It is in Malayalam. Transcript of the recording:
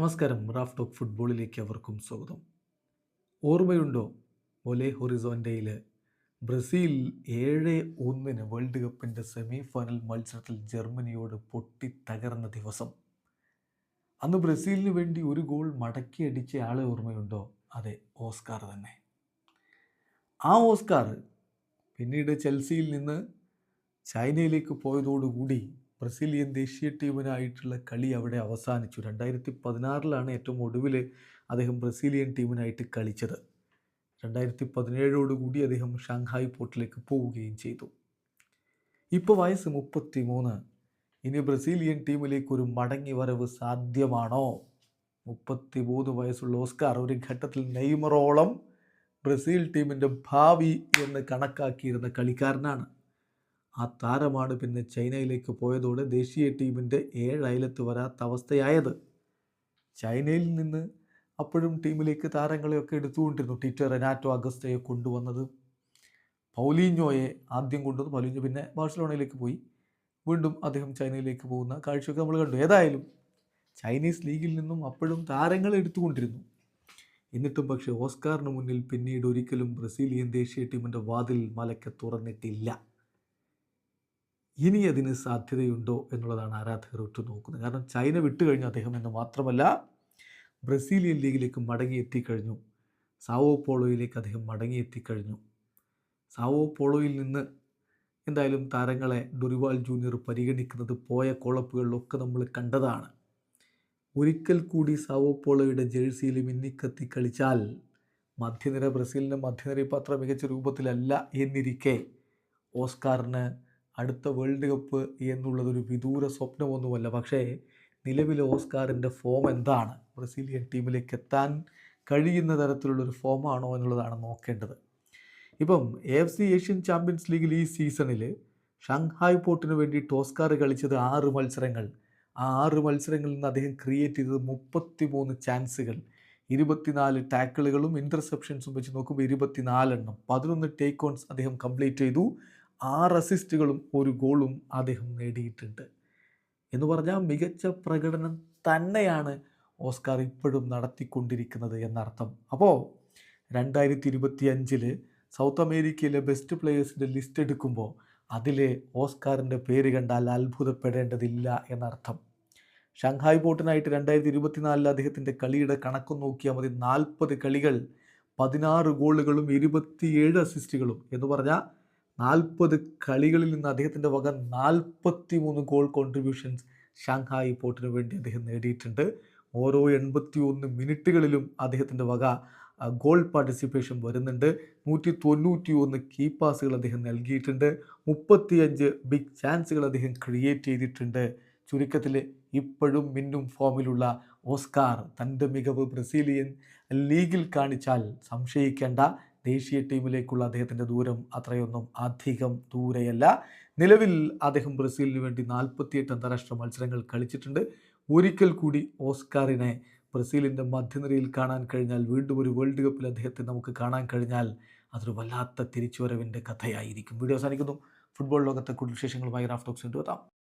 നമസ്കാരം. റാഫ് ടോക്ക് ഫുട്ബോളിലേക്ക് അവർക്കും സ്വാഗതം. ഓർമ്മയുണ്ടോ? ഒലെ ഹൊറിസോന്റെയിൽ ബ്രസീൽ ഏഴ് ഒന്നിന് വേൾഡ് കപ്പിന്റെ സെമി ഫൈനൽ മത്സരത്തിൽ ജർമ്മനിയോട് പൊട്ടി തകർന്ന ദിവസം. അന്ന് ബ്രസീലിന് വേണ്ടി ഒരു ഗോൾ മടക്കി അടിച്ച ആളെ ഓർമ്മയുണ്ടോ? അതെ ഓസ്കാർ തന്നെ. ആ ഓസ്കാർ പിന്നീട് ചെൽസിയിൽ നിന്ന് ചൈനയിലേക്ക് പോയതോടുകൂടി ബ്രസീലിയൻ ദേശീയ ടീമിനായിട്ടുള്ള കളി അവിടെ അവസാനിച്ചു. രണ്ടായിരത്തി പതിനാറിലാണ് ഏറ്റവും ഒടുവിൽ അദ്ദേഹം ബ്രസീലിയൻ ടീമിനായിട്ട് കളിച്ചത്. രണ്ടായിരത്തി പതിനേഴോടുകൂടി അദ്ദേഹം ഷാങ്ഹായ് പോർട്ടിലേക്ക് പോവുകയും ചെയ്തു. ഇപ്പോൾ വയസ്സ് മുപ്പത്തി മൂന്ന് ഇനി ബ്രസീലിയൻ ടീമിലേക്ക് ഒരു മടങ്ങി വരവ് സാധ്യമാണോ? മുപ്പത്തി മൂന്ന് വയസ്സുള്ള ഓസ്കാർ ഒരു ഘട്ടത്തിൽ നെയ്മറോളം ബ്രസീൽ ടീമിന്റെ ഭാവി എന്ന് കണക്കാക്കിയിരുന്ന കളിക്കാരനാണ്. ആ താരമാണ് പിന്നെ ചൈനയിലേക്ക് പോയതോടെ ദേശീയ ടീമിന്റെ ഏഴ് അയലത്ത് വരാത്ത അവസ്ഥയായത്. ചൈനയിൽ നിന്ന് അപ്പോഴും ടീമിലേക്ക് താരങ്ങളെയൊക്കെ എടുത്തുകൊണ്ടിരുന്നു. ടീച്ചർ റെനാറ്റോ അഗസ്റ്റയെ കൊണ്ടുവന്നത്. പൗലീഞ്ഞോയെ ആദ്യം കൊണ്ടുവന്നു. പൗലീഞ്ഞോ പിന്നെ ബാഴ്സലോണയിലേക്ക് പോയി. വീണ്ടും അദ്ദേഹം ചൈനയിലേക്ക് പോകുന്ന കാഴ്ചയൊക്കെ നമ്മൾ കണ്ടു. ഏതായാലും ചൈനീസ് ലീഗിൽ നിന്നും അപ്പോഴും താരങ്ങളെ എടുത്തുകൊണ്ടിരുന്നു. എന്നിട്ടും പക്ഷേ ഓസ്കാറിന് മുന്നിൽ പിന്നീട് ഒരിക്കലും ബ്രസീലിയൻ ദേശീയ ടീമിന്റെ വാതിൽ മലയ്ക്ക് തുറന്നിട്ടില്ല. ഇനി അതിന് സാധ്യതയുണ്ടോ എന്നുള്ളതാണ് ആരാധകർ ഉറ്റുനോക്കുന്നത്. കാരണം ചൈന വിട്ടു കഴിഞ്ഞു അദ്ദേഹം എന്ന് മാത്രമല്ല ബ്രസീലിയൻ ലീഗിലേക്ക് മടങ്ങി എത്തിക്കഴിഞ്ഞു സാവോ പോളോയിലേക്ക് അദ്ദേഹം മടങ്ങി എത്തിക്കഴിഞ്ഞു സാവോ പോളോയിൽ നിന്ന് എന്തായാലും താരങ്ങളെ ഡൊറിവാൾ ജൂനിയർ പരിഗണിക്കുന്നത് പോയ കോളപ്പുകളിലൊക്കെ നമ്മൾ കണ്ടതാണ്. ഒരിക്കൽ കൂടി സാവോ പോളോയുടെ ജേഴ്സിയിൽ മിന്നിക്കത്തി കളിച്ചാൽ മധ്യനിര ബ്രസീലിന്റെ മധ്യനിര ഇപ്പോൾ മികച്ച രൂപത്തിലല്ല എന്നിരിക്കെ ഓസ്കാറിന് അടുത്ത വേൾഡ് കപ്പ് എന്നുള്ളതൊരു വിദൂര സ്വപ്നമൊന്നുമല്ല. പക്ഷേ നിലവിലെ ഓസ്കാറിന്റെ ഫോം എന്താണ്? ബ്രസീലിയൻ ടീമിലേക്ക് എത്താൻ കഴിയുന്ന തരത്തിലുള്ളൊരു ഫോമാണോ എന്നുള്ളതാണ് നോക്കേണ്ടത്. ഇപ്പം A F C Asian champions ലീഗിൽ ഈ സീസണിൽ ഷാങ്ഹായ് പോർട്ടിന് വേണ്ടി ഓസ്കാർ കളിച്ചത് ആറ് മത്സരങ്ങൾ. ആ ആറ് മത്സരങ്ങളിൽ നിന്ന് അദ്ദേഹം ക്രിയേറ്റ് ചെയ്തത് മുപ്പത്തി മൂന്ന് ചാൻസുകൾ ഇരുപത്തിനാല് ടാക്കിളുകളും ഇന്റർസെപ്ഷൻസും വെച്ച് നോക്കുമ്പോൾ ഇരുപത്തിനാലെണ്ണം. പതിനൊന്ന് ടേക്ക് ഓൺസ് അദ്ദേഹം കംപ്ലീറ്റ് ചെയ്തു. ആറ് അസിസ്റ്റുകളും ഒരു ഗോളും അദ്ദേഹം നേടിയിട്ടുണ്ട്. എന്ന് പറഞ്ഞാൽ മികച്ച പ്രകടനം തന്നെയാണ് ഓസ്കാർ ഇപ്പോഴും നടത്തിക്കൊണ്ടിരിക്കുന്നത് എന്നർത്ഥം. അപ്പോൾ രണ്ടായിരത്തി ഇരുപത്തി അഞ്ചിൽ സൗത്ത് അമേരിക്കയിലെ ബെസ്റ്റ് പ്ലെയേഴ്സിന്റെ ലിസ്റ്റ് എടുക്കുമ്പോൾ അതിലെ ഓസ്കാറിന്റെ പേര് കണ്ടാൽ അത്ഭുതപ്പെടേണ്ടതില്ല എന്നർത്ഥം. ഷാങ്ഹായ് ബോട്ടിനായിട്ട് രണ്ടായിരത്തി ഇരുപത്തിനാലിൽ അദ്ദേഹത്തിന്റെ കളിയുടെ കണക്ക് നോക്കിയാൽ മതി. നാൽപ്പത് കളികൾ പതിനാറ് ഗോളുകളും ഇരുപത്തിയേഴ് അസിസ്റ്റുകളും എന്ന് പറഞ്ഞാൽ നാൽപ്പത് കളികളിൽ നിന്ന് അദ്ദേഹത്തിന്റെ വക നാൽപ്പത്തി മൂന്ന് ഗോൾ കോൺട്രിബ്യൂഷൻസ് ഷാങ്ഹായ് പോർട്ടിന് വേണ്ടി അദ്ദേഹം നേടിയിട്ടുണ്ട്. ഓരോ എൺപത്തി ഒന്ന് മിനിറ്റുകളിലും അദ്ദേഹത്തിന്റെ വക ഗോൾ പാർട്ടിസിപ്പേഷൻ വരുന്നുണ്ട്. നൂറ്റി തൊണ്ണൂറ്റി ഒന്ന് കീ പാസുകൾ അദ്ദേഹം നൽകിയിട്ടുണ്ട്. മുപ്പത്തിയഞ്ച് ബിഗ് ചാൻസുകൾ അദ്ദേഹം ക്രിയേറ്റ് ചെയ്തിട്ടുണ്ട്. ചുരുക്കത്തിൽ ഇപ്പോഴും മിന്നും ഫോമിലുള്ള ഓസ്കാർ തന്റെ മികവ് ബ്രസീലിയൻ ലീഗിൽ കാണിച്ചാൽ സംശയിക്കേണ്ട ദേശീയ ടീമിലേക്കുള്ള അദ്ദേഹത്തിന്റെ ദൂരം അത്രയൊന്നും അധികം ദൂരെയല്ല. നിലവിൽ അദ്ദേഹം ബ്രസീലിന് വേണ്ടി നാൽപ്പത്തിയെട്ട് അന്താരാഷ്ട്ര മത്സരങ്ങൾ കളിച്ചിട്ടുണ്ട്. ഒരിക്കൽ കൂടി ഓസ്കാറിനെ ബ്രസീലിന്റെ മധ്യനിരയിൽ കാണാൻ കഴിഞ്ഞാൽ വീണ്ടും ഒരു വേൾഡ് കപ്പിൽ അദ്ദേഹത്തെ നമുക്ക് കാണാൻ കഴിഞ്ഞാൽ അതൊരു വല്ലാത്ത തിരിച്ചുവരവിന്റെ കഥയായിരിക്കും. വീഡിയോ അവസാനിക്കുന്നു. ഫുട്ബോൾ ലോകത്തെ കൂടുതൽ വിശേഷങ്ങളുമായി റാഫ്റ്റോക്സ് കൊണ്ടുവെത്താം